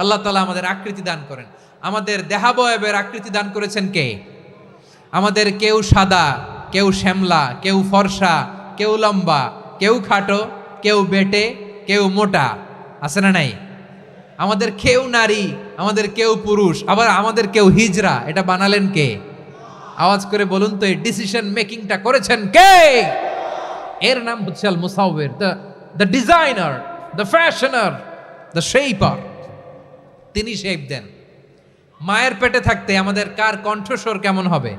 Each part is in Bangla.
আল্লাহ তালা আমাদের আকৃতি দান করেন। আমাদের দেহাবয়বের আকৃতি দান করেছেন কে? আমাদের কেউ সাদা, কেউ শ্যামলা, কেউ ফর্সা, কেউ লম্বা, কেউ খাটো, কেউ বেটে, কেউ মোটা। আছে না নাই? আমাদের কেউ নারী, আমাদের কেউ পুরুষ, আবার আমাদের কেউ হিজরা, এটা বানালেন কে? আওয়াজ করে বলুন তো, এই ডিসিশন মেকিংটা করেছেন কে? এর নাম হচ্ছে আল the the designer the fashioner the shaper তিনি শেপ দেন। মায়ের পেটে থাকতে আমাদের কার কণ্ঠস্বর কেমন হবে?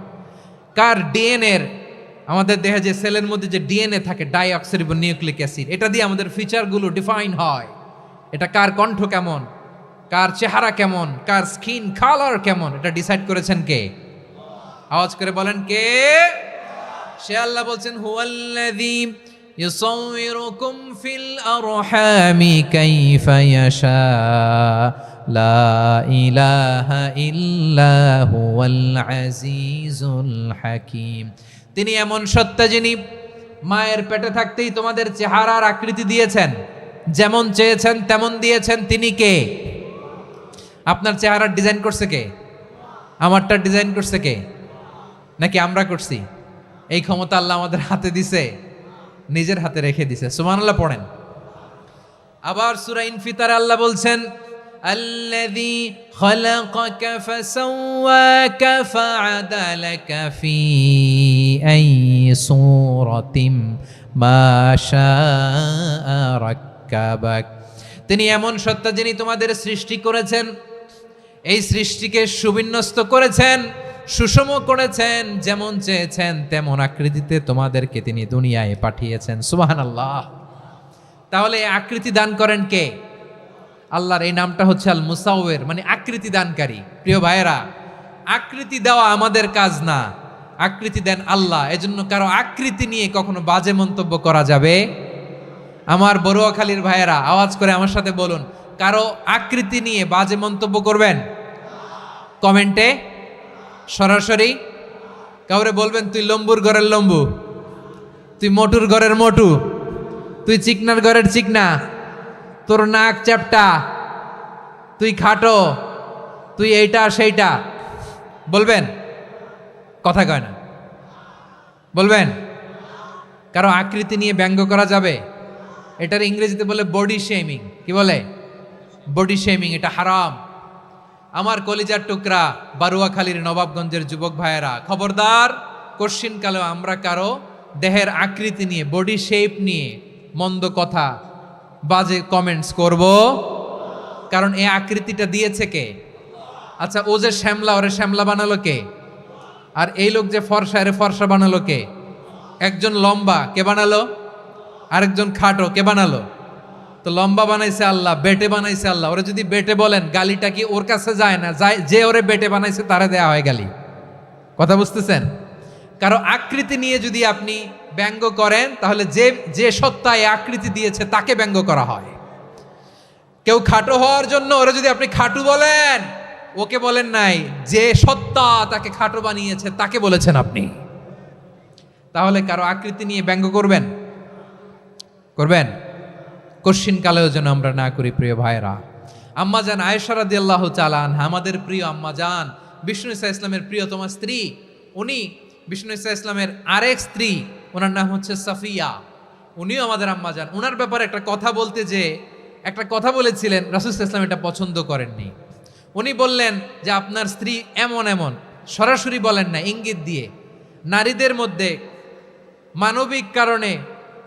কার ডিএনএর আমাদের দেহে যে সেলের মধ্যে যে ডিএনএ থাকে ডাই ডাইঅক্সিরিবো নিউক্লিক অ্যাসিড এটা দিয়ে আমাদের ফিচারগুলো ডিফাইন হয়। এটা কার কণ্ঠ কেমন? কার চেহারা কেমন? কার স্কিন কালার কেমন? এটা ডিসাইড করেছেন কে? আওয়াজ করে বলেন কে? সে আল্লাহ বলছেন, হুয়াল্লাযী ইউসাউবিরুকুম ফিল আরহামি কাইফা ইয়াশা। লা ইলাহা ইল্লা হুয়াল আজিজুল হাকীম। তিনি এমন সত্তা যিনি মায়ের পেটে থাকতেই তোমাদের চেহারার আকৃতি দিয়েছেন। যেমন চেয়েছেন, তেমন দিয়েছেন। তিনি কে? আপনার চেহারার ডিজাইন করছে কে? আমারটা ডিজাইন করছে কে? নাকি আমরা করছি? এই ক্ষমতা আল্লাহ আমাদের হাতে দিছে, নিজের হাতে রেখে দিছে। সুবহানাল্লাহ, পড়েন। আবার সূরা ইনফিতার আল্লাহ বলছেন الذي خلقك فسواك فعدلك في أي صورة ما شاء ركبك তিনি এমন সত্তা যিনি তোমাদের সৃষ্টি করেছেন এই সৃষ্টিকে সুবিন্যস্ত করেছেন সুষম করেছেন যেমন চেয়েছেন তেমন আকৃতিতে তোমাদেরকে তিনি দুনিয়ায় পাঠিয়েছেন সুবাহান আল্লাহ তাহলে এই আকৃতি দান করেন কে আল্লাহর এই নামটা হচ্ছে আল মুসাউয়ের মানে আকৃতি দানকারী। প্রিয় ভাইয়েরা, আকৃতি দেওয়া আমাদের কাজ না। আকৃতি দেন আল্লাহ, এজন্য কারও আকৃতি নিয়ে কখনো বাজে মন্তব্য করা যাবে? আমার বড়ুয়াখালীর ভাইয়েরা, আওয়াজ করে আমার সাথে বলুন, কারও আকৃতি নিয়ে বাজে মন্তব্য করবেন? কমেন্টে সরাসরি কাউরে বলবেন, তুই লম্বুর ঘরের লম্বু, তুই মোটুর ঘরের মোটু, তুই চিকনার ঘরের চিকনা। তোর নাক চ্যাপটা। তুই খাটো, তুই এইটা, সেইটা। বলবেন? কথা কয় না। বলবেন? কারও আকৃতি নিয়ে ব্যঙ্গ করা যাবে? এটার ইংরেজিতে বলে বডি শেমিং কি বলে? বডি শেমিং এটা হারাম। আমার কলিজার টুকরা বারুয়াখালীর নবাবগঞ্জের যুবক ভাইয়েরা, খবরদার, কশ্চিনকালেও আমরা কারও দেহের আকৃতি নিয়ে বডি শেপ নিয়ে মন্দ কথা বাজে কমেন্টস করব। কারণ এই আকৃতিটা দিয়েছে কে? আচ্ছা ও যে শ্যামলা, ওরে শ্যামলা বানালো কে? আর এই লোক যে ফর্সা, এরে ফর্সা বানালো কে? একজন লম্বা, কে বানালো? আরেকজন খাটো, কে বানালো? তো লম্বা বানাইছে আল্লাহ, বেটে বানাইছে আল্লাহ। ওরা যদি বেটে বলেন, গালিটা কি ওর কাছে যায় না? যায়, যে ওরে বেটে বানাইছে, তারে দেয়া হয় গালি। কথা বুঝতেছেন? কারও আকৃতি নিয়ে যদি আপনি ব্যঙ্গ করেন, তাহলে যে যে সত্তা এই আকৃতি দিয়েছে তাকে ব্যঙ্গ করা হয়। কেউ খাটো হওয়ার জন্য ওরা যদি আপনি খাটু বলেন, ওকে বলেন নাই, যে সত্তা তাকে খাটো বানিয়েছে তাকে বলেছেন আপনি। তাহলে কারও আকৃতি নিয়ে ব্যঙ্গ করবেন? করবেন? কালেও যেন আমরা না করি, প্রিয় ভাইরা আম্মাজান আয়েশারা দিয়াল্লাহ চালান আমাদের প্রিয় আম্মাজান বিষ্ণু ইসা ইসলামের প্রিয়তমা স্ত্রী, উনি বিষ্ণু ইসা ইসলামের আরেক স্ত্রী ওনার নাম হচ্ছে সাফিয়া। উনিও আমাদের আম্মাজান ওনার ব্যাপারে একটা কথা বলতে যে, একটা কথা বলেছিলেন, রাসুল ইসলাম এটা পছন্দ করেননি। উনি বললেন যে, আপনার স্ত্রী এমন এমন, সরাসরি বলেন না, ইঙ্গিত দিয়ে। নারীদের মধ্যে মানবিক কারণে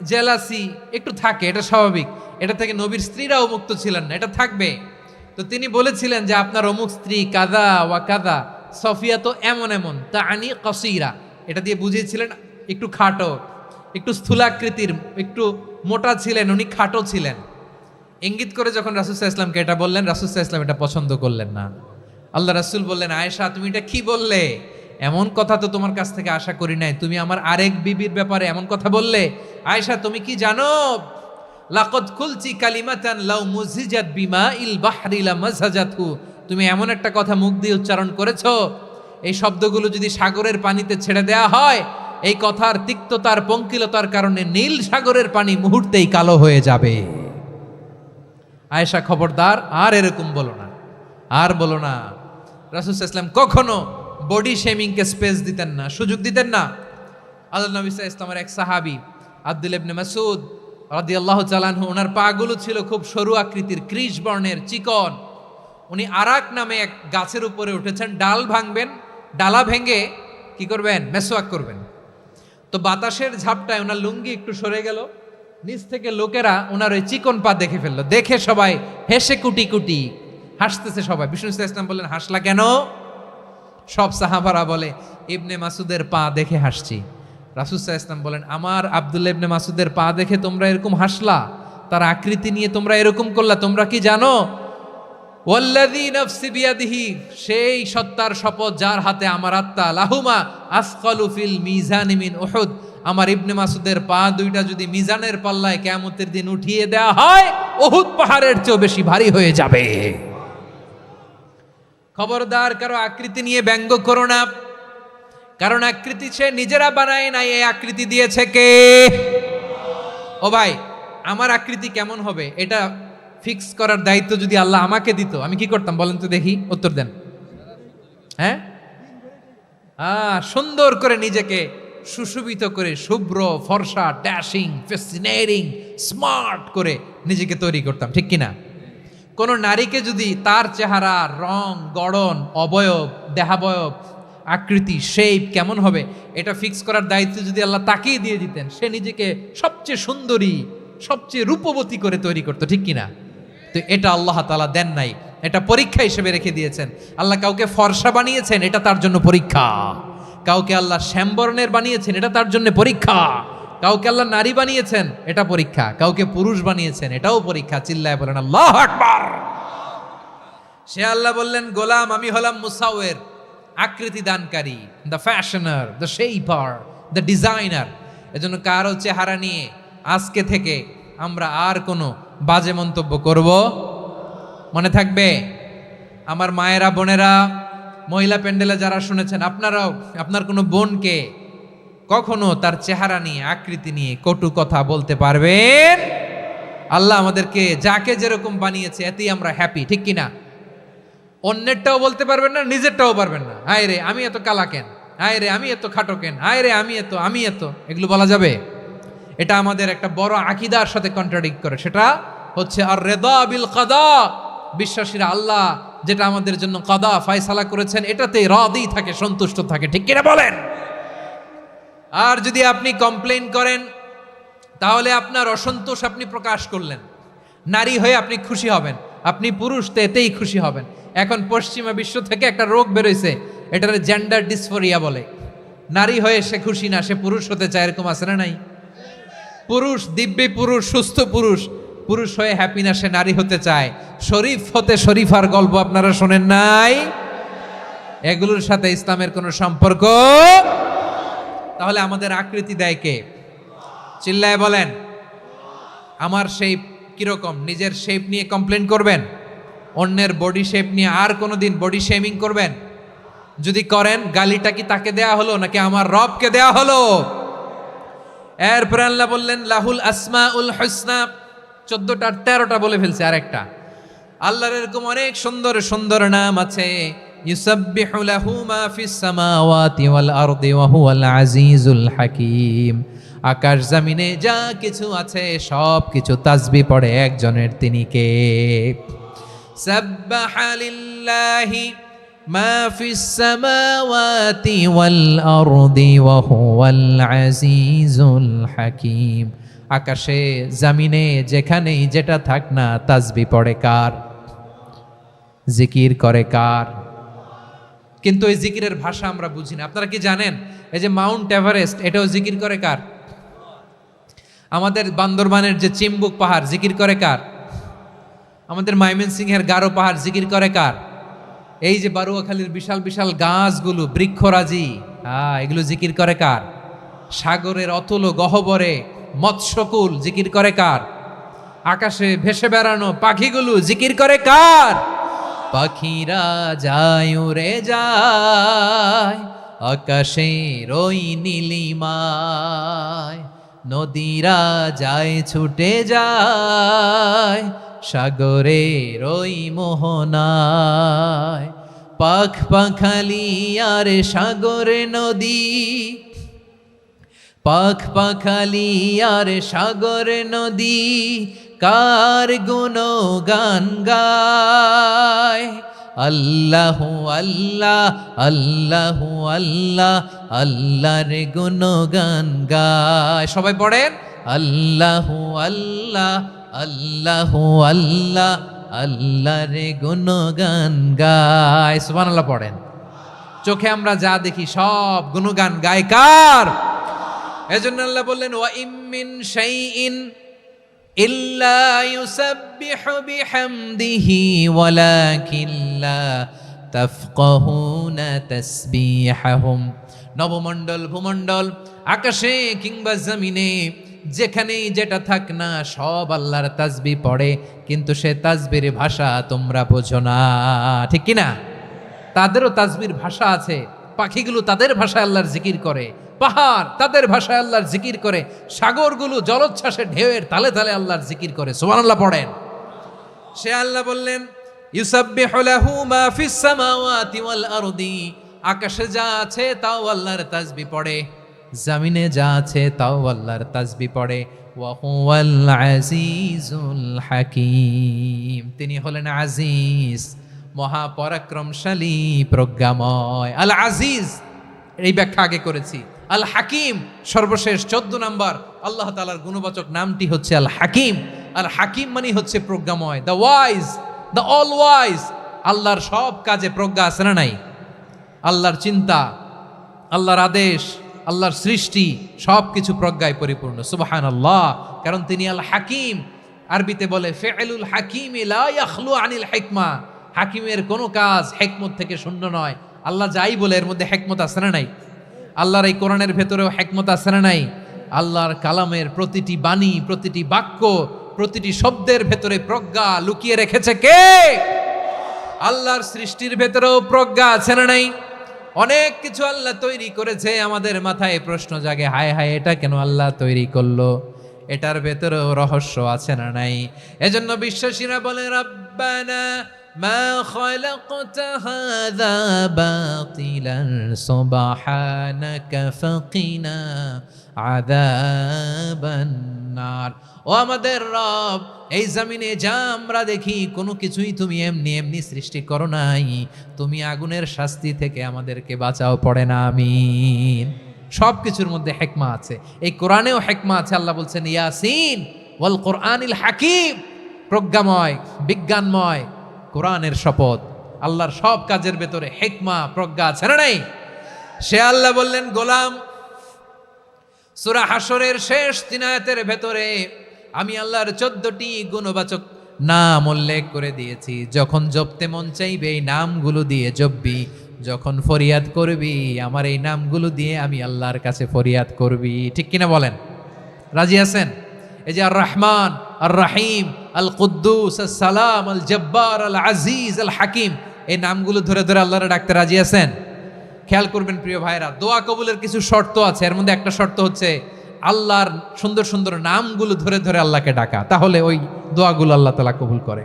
জেলাসি একটু থাকে, এটা স্বাভাবিক। এটা থেকে নবীর স্ত্রীরাও মুক্ত ছিলেন না, এটা থাকবে। তো তিনি বলেছিলেন যে, আপনার অমুক স্ত্রী কাদা ওয়া কাদা, সফিয়া তো এমন এমন তা আনি কসিরা। এটা দিয়ে বুঝিয়েছিলেন একটু খাটো, একটু স্থূলাকৃতির একটু মোটা ছিলেন, উনি খাটো ছিলেন। ইঙ্গিত করে যখন রাসুসাহ ইসলামকে এটা বললেন রাসুসাহ ইসলাম এটা পছন্দ করলেন না। আল্লাহ রাসুল বললেন, আয়েশা, তুমি এটা কি বললে? এমন কথা তো তোমার কাছ থেকে আশা করি নাই। তুমি আমার আরেক বিবির ব্যাপারে এমন কথা বললে? আয়েশা, তুমি কি জানো? লাকদ খুলছি কালিমাতান লাউ মুজিজাত বিমা ইল বাহরি লা মাযহাজাতহু তুমি এমন একটা কথা মুখ দিয়ে উচ্চারণ করেছ। এই শব্দগুলো যদি সাগরের পানিতে ছেড়ে দেয়া হয় এই কথার তিক্ততার, পঙ্কিলতার কারণে নীল সাগরের পানি মুহূর্তেই কালো হয়ে যাবে। আয়েশা খবরদার, আর এরকম বলো না, আর বলো না, রাসুল ইসলাম কখনো বডি শেমিংকে স্পেস দিতেন না, সুযোগ দিতেন না। আল্লাহ নবী ইসলামের এক সাহাবি, আব্দুল ইবনে মাসুদ রাদিয়াল্লাহু তাআলাহু ওনার পাগুলো ছিল খুব সরু আকৃতির, ক্রিশ বর্ণের চিকন। উনি আরাক নামে এক গাছের উপরে উঠেছেন, ডাল ভাঙবেন, ডালা ভেঙে কি করবেন? মেসোয়াক করবেন। তো বাতাসের ঝাপটায় ওনার লুঙ্গি একটু সরে গেল। নিচ থেকে লোকেরা ওনার ওই চিকন পা দেখে ফেলল। দেখে সবাই হেসে কুটি কুটি হাসতেছে সবাই। বিষ্ণু ইসলাম বললেন, হাসলা কেন? সব সাহাবারা বলে, ইবনে মাসুদের পা দেখে হাসছি। রাসুসাহ ইসলাম বলেন, আমার আবদুল্লা ইবনে মাসুদের পা দেখে তোমরা এরকম হাসলা? তার আকৃতি নিয়ে তোমরা এরকম করলা, তোমরা কি জানো? সেই সত্তার শপথ যার হাতে আমার আত্মা, লাহুমা আসকালু ফিল মিজানি মিন উহুদ। আমার ইবনে মাসুদের পা দুইটা যদি মিজানের পাল্লায় কিয়ামতের দিন উঠিয়ে দেয়া হয়, উহুদ পাহাড়ের চেয়েও বেশি ভারী হয়ে যাবে। খবরদার, কারও আকৃতি নিয়ে ব্যঙ্গ করো না। কারণ আকৃতি সে নিজেরা বানায় নাই, এই আকৃতি দিয়েছে কে? ও ভাই, আমার আকৃতি কেমন হবে? এটা ফিক্স করার দায়িত্ব যদি আল্লাহ আমাকে দিত, আমি কি করতাম বলেন তো দেখি, উত্তর দেন। হ্যাঁ? হ্যাঁ সুন্দর করে নিজেকে সুশোভিত করে, শুভ্র, ফর্সা, ড্যাশিং ফেসিনেটিং স্মার্ট করে নিজেকে তৈরি করতাম, ঠিক কিনা? কোন নারীকে যদি তার চেহারা, রং, গড়ন, অবয়ব, দেহাবয়ব, আকৃতি শেপ কেমন হবে, এটা ফিক্স করার দায়িত্ব যদি আল্লাহ তাকেই দিয়ে দিতেন, সে নিজেকে সবচেয়ে সুন্দরী, সবচেয়ে রূপবতী করে তৈরি করতো, ঠিক কিনা? তো এটা আল্লাহ তালা দেন নাই। এটা পরীক্ষা হিসেবে রেখে দিয়েছেন। আল্লাহ কাউকে ফর্সা বানিয়েছেন, এটা তার জন্য পরীক্ষা। কাউকে আল্লাহ শ্যামবর্ণের বানিয়েছেন, এটা তার জন্য পরীক্ষা। কাউকে আল্লাহ নারী বানিয়েছেন, এটা পরীক্ষা। কাউকে পুরুষ বানিয়েছেন, এটাও পরীক্ষা। চিল্লায় বলেন, আল্লাহ সে আল্লাহ বললেন, গোলাম, আমি হলাম মুসাওয়ের আকৃতি দানকারী the fashioner the shaper the designer এজন্য কারও চেহারা নিয়ে আজকে থেকে আমরা আর কোনো বাজে মন্তব্য করব? মনে থাকবে? আমার মায়েরা, বোনেরা, মহিলা প্যান্ডেলে যারা শুনেছেন, আপনারাও, আপনার কোনো বোনকে কখনো তার চেহারা নিয়ে, আকৃতি নিয়ে কটু কথা বলতে পারবেন? আল্লাহ আমাদেরকে যাকে যেরকম বানিয়েছে, এতেই আমরা হ্যাপি ঠিক কিনা অন্যেরটাও বলতে পারবেন না, নিজেরটাও পারবেন না। আয় রে, আমি এত কালা কেন আয় রে, আমি এত খাটো কেন আয় রে, আমি এত আমি এত, এগুলো বলা যাবে? এটা আমাদের একটা বড় আকিদার সাথে কন্ট্রাডিক্ট করে। সেটা হচ্ছে আর রেদা বিল কাদা বিশ্বাসীরা আল্লাহ যেটা আমাদের জন্য কাদা, ফায়সালা করেছেন এটাতে রাদি থাকে, সন্তুষ্ট থাকে। ঠিক কিনা বলেন? আর যদি আপনি কমপ্লেন করেন, তাহলে আপনার অসন্তোষ আপনি প্রকাশ করলেন। নারী হয়ে আপনি খুশি হবেন। আপনি পুরুষ, তো এতেই খুশি হবেন। এখন পশ্চিমা বিশ্ব থেকে একটা রোগ বেরোইছে। এটার জেন্ডার ডিসফোরিয়া বলে। নারী হয়ে সে খুশি না, সে পুরুষ হতে চায়, এরকম আছে না নাই? পুরুষ, দিব্যি পুরুষ, সুস্থ পুরুষ পুরুষ হয়ে হ্যাপি না সে নারী হতে চায়। শরীফ হতে শরীফার গল্প আপনারা শোনেন নাই? এগুলোর সাথে ইসলামের কোনো সম্পর্ক? তাহলে আমাদের আকৃতি দেয় কে? চিল্লায় বলেন। আমার শেপ কীরকম? নিজের শেপ নিয়ে কমপ্লেন করবেন? অন্যের বডি শেপ নিয়ে আর কোনো দিন বডি শেমিং করবেন? যদি করেন, গালিটা কি তাকে দেয়া হলো, নাকি আমার রবকে দেয়া হলো? এরপরে আল্লাহ বললেন, লাহুল আসমা উল হসনা। চোদ্দটার তেরোটা বলে ফেলছে আর একটা আল্লাহর এরকম অনেক সুন্দর সুন্দর নাম আছে। ইউসাব্বিহু লাহু মা ফিস সামাওয়াতি ওয়াল আরদি ওয়া হুয়াল আকাশ জমিনে যা কিছু আছে, সব কিছু তাসবি পড়ে একজনের তিনি কে? সাব্বাহা সামাওয়াতি ওয়াল আরদি ওয়া হুয়াল আজিজুল হাকীম। আকাশে, জমিনে, যেখানেই যেটা থাক না তাসবি পড়ে কার? জিকির করে কার? কিন্তু এই জিকিরের ভাষা আমরা বুঝি না আপনারা কি জানেন? এই যে মাউন্ট এভারেস্ট, এটাও জিকির করে কার? আমাদের বান্দরবানের যে চিম্বুক পাহাড়, জিকির করে কার? আমাদের ময়মনসিংহের গারো পাহাড়, জিকির করে কার? এই যে বারুয়াখালীর বিশাল বিশাল গাছগুলো, বৃক্ষরাজি হ্যাঁ এগুলো জিকির করে কার? সাগরের অতল গহবরে মৎস্যকুল জিকির করে কার? আকাশে ভেসে বেড়ানো পাখিগুলো জিকির করে কার? পাখিরা যায়, উড়ে যায় আকাশে রই নীলিমায়। নদীরা যায়, ছুটে যায় সাগরের ওই মোহনায়। পাখ পাখালি আর সাগরে নদী। পাখ পাখালি আর সাগর নদী, কার গুণ গান গায়? আল্লাহ আল্লাহ আল্লাহ আল্লাহ, আল্লাহর গুণ গান গায়। সবাই পড়েন? আল্লাহ আল্লাহ আল্লাহ আল্লাহ, আল্লাহর গুণ গান গায়। সুবহানাল্লাহ পড়েন। চোখে আমরা যা দেখি সব গুণগান গায় কার এজন্য আল্লাহ বললেন, ওয়া ইমিন শাইইন ইল্লা ইউসাব্বিহু বিহামদিহি ওয়ালাকিন লা তাফকাহুনা তাসবিহাহুম। নবমণ্ডল, ভূমণ্ডল, আকাশে কিংবা জমিনে যেখানেই যেটা থাক না, সব আল্লাহর তাসবি পড়ে, কিন্তু সে তাসবির ভাষা তোমরা বোঝো না। ঠিক কি না? তাদেরও তাজবির ভাষা আছে, পাখিগুলো তাদের ভাষায় আল্লাহর জিকির করে, পাহাড় তাদের ভাষায় আল্লাহর জিকির করে, সাগরগুলো জলোচ্ছ্বাসে ঢেউয়ের তালে তালে আল্লাহর জিকির করে। সুবহানাল্লাহ, পড়েন। সে আল্লাহ বললেন আকাশে যা আছে তাও আল্লাহর তাজবি পড়ে। জমিনে যা আছে তাও আল্লাহর তাসবি পড়ে। হাকিম। তিনি হলেন আজিজ, মহাপরাক্রমশালী, প্রজ্ঞাময়। আল আজিজ, এই ব্যাখ্যা আগে করেছি। আল হাকিম, সর্বশেষ চোদ্দ নম্বর। আল্লাহ তালার গুণবাচক নামটি হচ্ছে আল হাকিম। আল হাকিম মানে হচ্ছে প্রজ্ঞাময়। The wise, the all wise, আল্লাহর সব কাজে প্রজ্ঞা আছে না নাই? আল্লাহর চিন্তা, আল্লাহর আদেশ আল্লাহর সৃষ্টি সব কিছু প্রজ্ঞায় পরিপূর্ণ। সুবাহান আল্লাহ কারণ তিনি আল হাকিম। আরবিতে বলে ফেআলুল হাকিম ইয়াখলু আনিল হেকমা। হাকিমের কোনো কাজ হেকমত থেকে শূন্য নয়। আল্লাহ যাই বলে, এর মধ্যে হেকমত আছে না নাই? আল্লাহর এই কোরআনের ভেতরেও হেকমত আছে না নাই? আল্লাহর কালামের প্রতিটি বাণী, প্রতিটি বাক্য, প্রতিটি শব্দের ভেতরে প্রজ্ঞা লুকিয়ে রেখেছে কে? আল্লাহর সৃষ্টির ভেতরেও প্রজ্ঞা আছে না নাই? অনেক কিছু আল্লাহ তৈরি করেছে, আমাদের মাথায় প্রশ্ন জাগে, হায় হায়, এটা কেন আল্লাহ তৈরি করল? এটার ভেতরেও রহস্য আছে না নাই? এজন্য বিশ্বাসীরা বলে, রব্বানা মা খালাকতা হাযা বাতিলান, সুবহানাকা ফাকিনা আযাবান নার ও আমাদের রব, এই জমিনে যা আমরা দেখি, কোনো কিছুই তুমি এমনি এমনি সৃষ্টি করো নাই। তুমি আগুনের শাস্তি থেকে আমাদেরকে বাঁচাও, পড়ে না, আমিন। সব কিছুর মধ্যে হেকমা আছে। এই কোরআনেও হেকমা আছে, আল্লাহ বলছেন, ইয়াসিন ওয়াল কোরআনিল হাকিম। প্রজ্ঞাময়, বিজ্ঞানময়, কোরআনের শপথ। আল্লাহর সব কাজের ভেতরে হেকমা, প্রজ্ঞা আছে না নাই? সে আল্লাহ বললেন, গোলাম সুরা হাসরের শেষ তিনায়াতের ভেতরে আমি আল্লাহর চোদ্দটি গুণবাচক নাম উল্লেখ করে দিয়েছি। যখন জপতে মন চাইবে এই নামগুলো দিয়ে জপবি, যখন ফরিয়াদ করবি, আমার এই নামগুলো দিয়ে আমি আল্লাহর কাছে ফরিয়াদ করবি। ঠিক কিনা বলেন? রাজি আছেন? এই যে আর রহমান আর রাহিম আল কুদ্দুস আল সালাম আল জব্বার আল আজিজ আল হাকিম এই নামগুলো ধরে ধরে আল্লাহর ডাকতে রাজি আছেন? খেয়াল করবেন প্রিয় ভাইরা দোয়া কবুলের কিছু শর্ত আছে। এর মধ্যে একটা শর্ত হচ্ছে আল্লাহর সুন্দর সুন্দর নামগুলো ধরে ধরে আল্লাহকে ডাকা। তাহলে ওই দোয়াগুলো আল্লাহ তালা কবুল করে।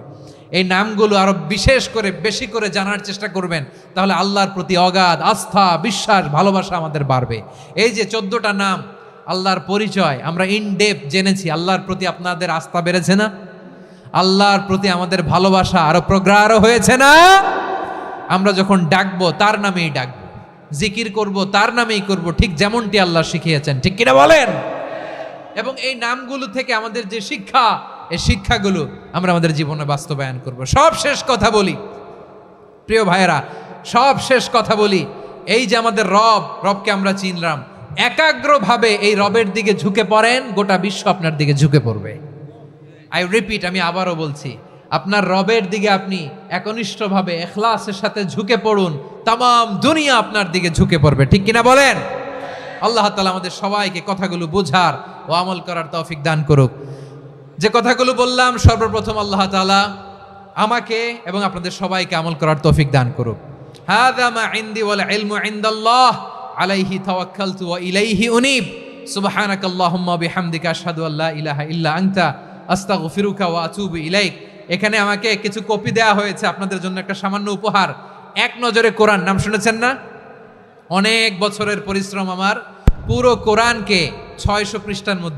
এই নামগুলো আরও বিশেষ করে, বেশি করে জানার চেষ্টা করবেন, তাহলে আল্লাহর প্রতি অগাধ আস্থা, বিশ্বাস, ভালোবাসা আমাদের বাড়বে। এই যে চোদ্দটা নাম, আল্লাহর পরিচয়, আমরা ইন ডেপ জেনেছি, আল্লাহর প্রতি আপনাদের আস্থা বেড়েছে না? আল্লাহর প্রতি আমাদের ভালোবাসা আরও প্রগ্রাহ হয়েছে না? আমরা যখন ডাকবো, তার নামেই ডাকবো। জিকির করব, তার নামেই করব, ঠিক যেমনটি আল্লাহ শিখিয়েছেন, ঠিক কিনা বলেন? এবং এই নামগুলো থেকে আমাদের যে শিক্ষা, এই শিক্ষাগুলো আমরা আমাদের জীবনে বাস্তবায়ন করব। সব শেষ কথা বলি। প্রিয় ভাইয়েরা, সব শেষ কথা বলি। এই যে আমাদের রব, রবকে আমরা চিনলাম, একাগ্রভাবে এই রবের দিকে ঝুঁকে পড়েন, গোটা বিশ্ব আপনার দিকে ঝুঁকে পড়বে। আই রিপিট আমি আবারও বলছি আপনার রবের দিকে আপনি একনিষ্ঠভাবে, এখলাসের সাথে ঝুঁকে পড়ুন তাম দুনিয়া আপনার দিকে ঝুঁকে পড়বে। ঠিক কিনা বলেন? আল্লাহ তালা আমাদের সবাইকে কথাগুলো বোঝার ও আমল করার তৌফিক দান করুক। যে কথাগুলো বললাম, সর্বপ্রথম আল্লাহ তালা আমাকে এবং আপনাদের সবাইকে আমল করার তৌফিক দান করুক। হাদা মা ইনদি ওয়াল ইলমু আলাইহি ইলাইহি উনিব। সুবহানাকাল্লাহুম্মা বিহামদিকা আশহাদু আল্লা ইলাহা ইল্লা আনতা, আস্তাগফিরুকা ওয়া আতুবু ইলাইক। এখানে আমাকে কিছু কপি দেয়া হয়েছে, আপনাদের জন্য একটা সামান্য উপহার। এক নজরে কোরআন, নাম শুনেছেন না? অনেক বছরের পরিশ্রম আমার পুরো কোরআনকে ছয়শো পৃষ্ঠার মধ্যে।